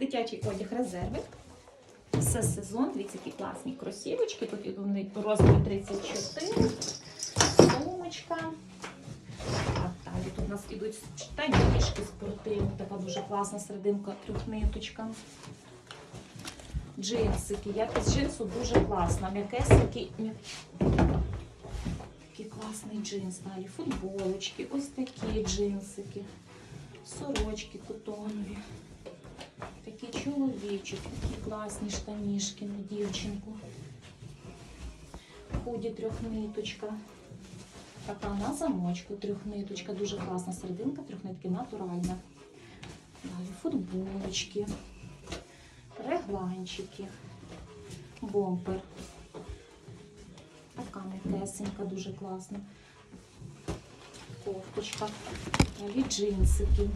Дитячий одяг резерви. Все сезон, дивіться, які класні кросівочки. Тут у розмірі 34. Сумочка. Так, далі тут у нас ідуть штанішки спортивні, така дуже класна серединка, трьохниточка. Джинсики. Якість джинсу дуже класна. М'якесенький. м'я- Такий класний джинс. Далі футболочки, ось такі джинсики, сорочки котонові. Такі чоловічі, такі класні штанішки на дівчинку. Худі трьохниточка. Така на замочку трьохниточка. Дуже класна серединка, трьохнитки натуральна. Далі футболочки, регланчики, бомпер. Така м'якесенька, дуже класна. Кофточка. Далі джинсики.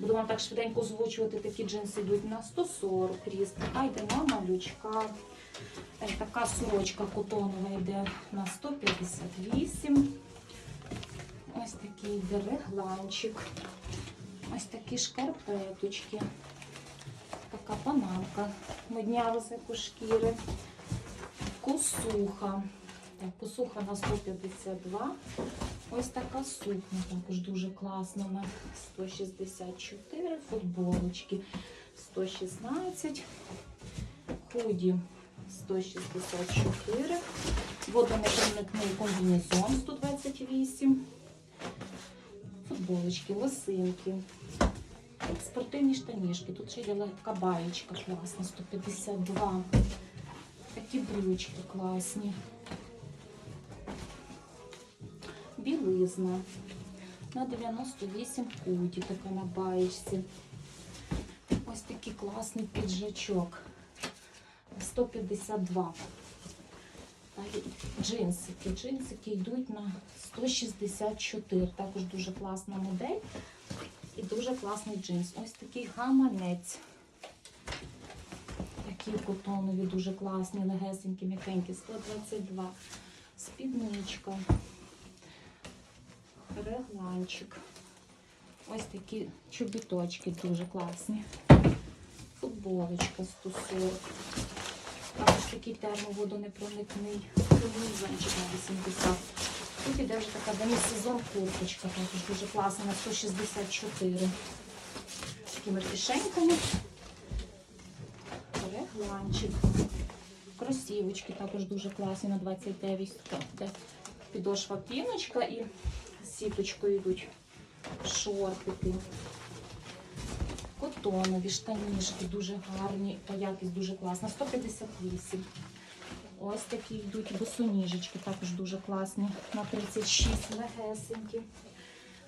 Буду вам так швиденько озвучувати, такі джинси йдуть на 140 ріст. Така йде на малючка. Е, Така сорочка котонова йде на 158. Ось такий йде регланчик. Ось такі шкарпеточки. Така панамка. Моднява з екошкіри. Косуха. Так, косуха на 152. Ось така сукня також дуже класна на 164, футболочки 116, худі 164, водонепроникний комбінезон 128, футболочки, лосинки, спортивні штанішки. Тут ще є така баєчка класна, 152. Такі брючки класні. Білизна на 98 куті, така на баєчці. Ось такий класний піджачок. 152. Далі джинсики. Джинсики йдуть на 164. Також дуже класна модель. І дуже класний джинс. Ось такий гаманець. Такі котонові, дуже класні, легесенькі, м'якенькі. 122. Спідничка регланчик. Ось такі чобіточки дуже класні. Футболочка 140. Також такий термоводонепроникний. Комбінезончик на 80. Тут іде вже така демісезон курточка, також дуже класна на 164. З такими кишеньками. Регланчик. Кросівочки також дуже класні на 29. Така підошва піночка і з сіточкою йдуть шортики. Котонові штанішки дуже гарні, та якість дуже класна. 158. Ось такі йдуть босоніжечки, також дуже класні. На 36 легесенькі.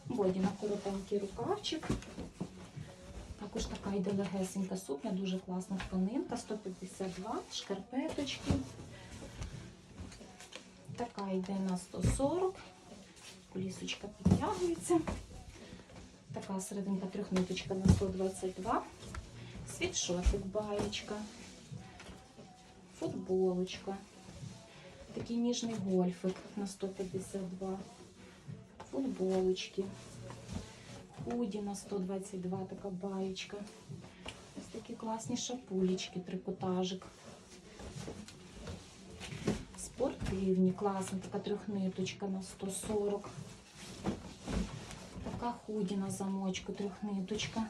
Боді на коротенький рукавчик. Також така йде легесенька сукня, дуже класна тканинка, 152, шкарпеточки. Така йде на 140. Колісочка підтягується. Така серединка трьохниточка на 122. Світшотик баєчка. Футболочка. Такий ніжний гольфик на 152. Футболочки. Худі на 122, така баєчка. Ось такі класні шапулечки, трикотажик. Спортивні, класна, така трьохниточка на 140. Така худі на замочку, трьохниточка.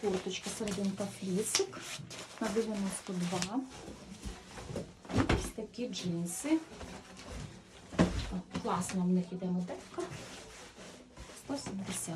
Курточка, серединка флісик на 92. Ось такі джинси. Класна в них іде моделька. 170.